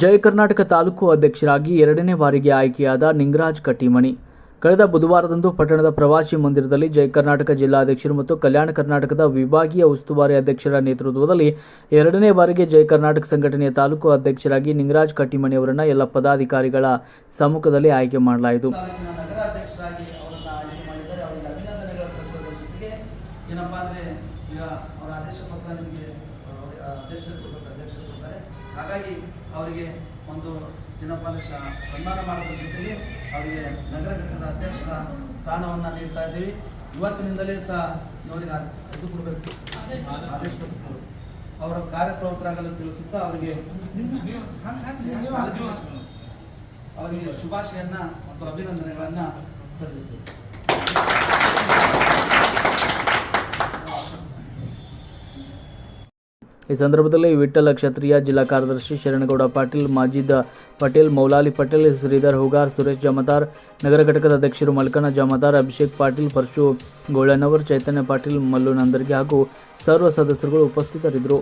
ಜಯ ಕರ್ನಾಟಕ ತಾಲೂಕು ಅಧ್ಯಕ್ಷರಾಗಿ ಎರಡನೇ ಬಾರಿಗೆ ಆಯ್ಕೆಯಾದ ನಿಂಗರಾಜ್ ಕಟ್ಟಿಮಣಿ. ಕಳೆದ ಬುಧವಾರದಂದು ಪಟ್ಟಣದ ಪ್ರವಾಸಿ ಮಂದಿರದಲ್ಲಿ ಜಯ ಕರ್ನಾಟಕ ಜಿಲ್ಲಾಧ್ಯಕ್ಷರು ಮತ್ತು ಕಲ್ಯಾಣ ಕರ್ನಾಟಕದ ವಿಭಾಗೀಯ ಉಸ್ತುವಾರಿ ಅಧ್ಯಕ್ಷರ ನೇತೃತ್ವದಲ್ಲಿ ಎರಡನೇ ಬಾರಿಗೆ ಜಯ ಕರ್ನಾಟಕ ಸಂಘಟನೆಯ ತಾಲೂಕು ಅಧ್ಯಕ್ಷರಾಗಿ ನಿಂಗರಾಜ್ ಕಟ್ಟಿಮಣಿ ಅವರನ್ನು ಎಲ್ಲ ಪದಾಧಿಕಾರಿಗಳ ಸಮ್ಮುಖದಲ್ಲಿ ಆಯ್ಕೆ ಮಾಡಲಾಯಿತು. ಏನಪ್ಪ ಅಂದರೆ ಈಗ ಅವರ ಆದೇಶ ಪತ್ರ ನಿಮಗೆ ಅಧ್ಯಕ್ಷರು ಅಧ್ಯಕ್ಷರು ಹಾಗಾಗಿ ಅವರಿಗೆ ಒಂದು ದಿನಪಾಲ ಸನ್ಮಾನ ಮಾಡೋದ್ರ ಜೊತೆಗೆ ಅವರಿಗೆ ನಗರ ಘಟಕದ ಅಧ್ಯಕ್ಷರ ಸ್ಥಾನವನ್ನು ನೀಡ್ತಾ ಇದ್ದೀವಿ. ಇವತ್ತಿನಿಂದಲೇ ಸಹ ಇವರಿಗೆ ಇದು ಕೊಡಬೇಕು. ಆದೇಶ ಅವರ ಕಾರ್ಯಪ್ರವೃತ್ತರಾಗಲು ತಿಳಿಸುತ್ತಾ ಅವರಿಗೆ ಅವರಿಗೆ ಶುಭಾಶಯನ್ನ ಮತ್ತು ಅಭಿನಂದನೆಗಳನ್ನ ಸಲ್ಲಿಸ್ತೀವಿ. ಈ ಸಂದರ್ಭದಲ್ಲಿ ವಿಠಲ ಕ್ಷತ್ರಿಯ ಜಿಲ್ಲಾ ಕಾರ್ಯದರ್ಶಿ ಶರಣಗೌಡ ಪಾಟೀಲ್, ಮಾಜಿದ ಪಟೇಲ್, ಮೌಲಾಲಿ ಪಟೇಲ್, ಶ್ರೀಧರ್ ಹುಗಾರ್, ಸುರೇಶ್ ಜಮತಾರ್ ನಗರ ಘಟಕದ ಅಧ್ಯಕ್ಷರು ಮಲ್ಕನ ಜಮತಾರ್ ಅಭಿಷೇಕ್ ಪಾಟೀಲ್, ಪರಶು ಗೋಳನವರ್, ಚೈತನ್ಯ ಪಾಟೀಲ್, ಮಲ್ಲು ನಂದರ್ಗಿ ಹಾಗೂ ಸರ್ವ ಸದಸ್ಯರುಗಳು ಉಪಸ್ಥಿತರಿದ್ದರು.